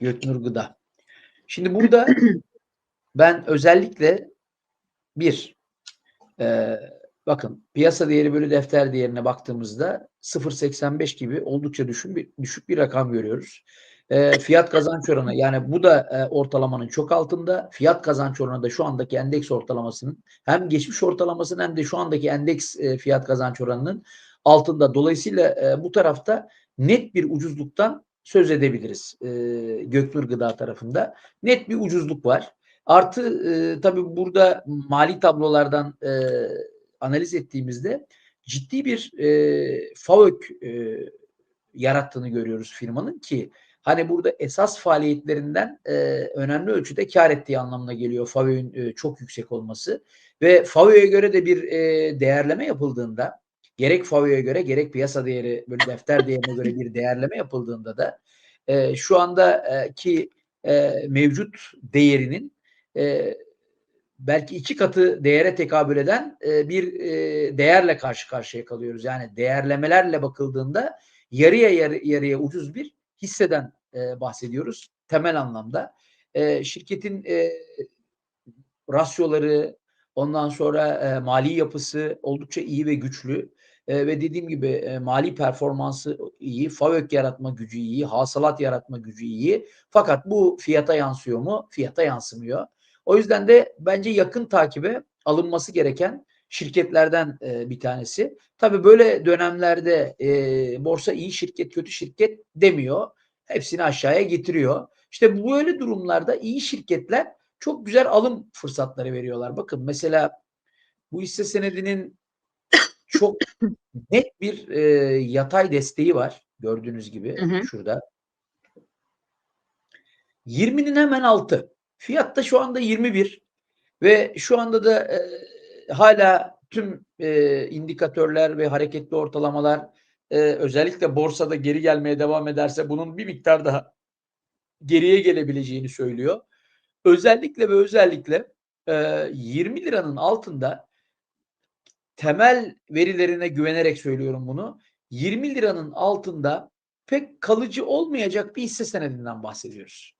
Göknur Gıda. Şimdi burada ben özellikle bir e, bakın piyasa değeri bölü defter değerine baktığımızda 0.85 gibi oldukça düşük bir, düşük bir rakam görüyoruz. E, fiyat kazanç oranı yani bu da e, ortalamanın çok altında. Fiyat kazanç oranı da şu andaki endeks ortalamasının hem geçmiş ortalamasının hem de şu andaki endeks e, fiyat kazanç oranının altında. Dolayısıyla e, bu tarafta net bir ucuzluktan söz edebiliriz e, Göknur Gıda tarafında. Net bir ucuzluk var. Artı e, tabii burada mali tablolardan e, analiz ettiğimizde ciddi bir e, FAVÖK e, yarattığını görüyoruz firmanın ki hani burada esas faaliyetlerinden e, önemli ölçüde kar ettiği anlamına geliyor FAVÖK'ün e, çok yüksek olması ve FAVÖK'e göre de bir e, değerleme yapıldığında gerek FAVÖK'e göre gerek piyasa değeri böyle defter değerine göre bir değerleme yapıldığında da e, şu andaki e, mevcut değerinin e, belki iki katı değere tekabül eden e, bir e, değerle karşı karşıya kalıyoruz. Yani değerlemelerle bakıldığında yarıya yarı, yarıya ucuz bir hisseden e, bahsediyoruz temel anlamda. E, şirketin e, rasyoları, ondan sonra e, mali yapısı oldukça iyi ve güçlü. E, ve dediğim gibi e, mali performansı iyi, FAVÖK yaratma gücü iyi, hasılat yaratma gücü iyi. Fakat bu fiyata yansıyor mu? Fiyata yansımıyor. O yüzden de bence yakın takibe alınması gereken şirketlerden e, bir tanesi. Tabii böyle dönemlerde e, borsa iyi şirket, kötü şirket demiyor. Hepsini aşağıya getiriyor. İşte böyle durumlarda iyi şirketler çok güzel alım fırsatları veriyorlar. Bakın mesela bu hisse senedinin çok net bir e, yatay desteği var. Gördüğünüz gibi Hı hı. şurada. 20'nin hemen altı. Fiyat da şu anda 21 ve şu anda da e, hala tüm e, indikatörler ve hareketli ortalamalar e, özellikle borsada geri gelmeye devam ederse bunun bir miktar daha geriye gelebileceğini söylüyor. Özellikle ve özellikle e, 20 liranın altında temel verilerine güvenerek söylüyorum bunu. 20 liranın altında pek kalıcı olmayacak bir hisse senedinden bahsediyoruz.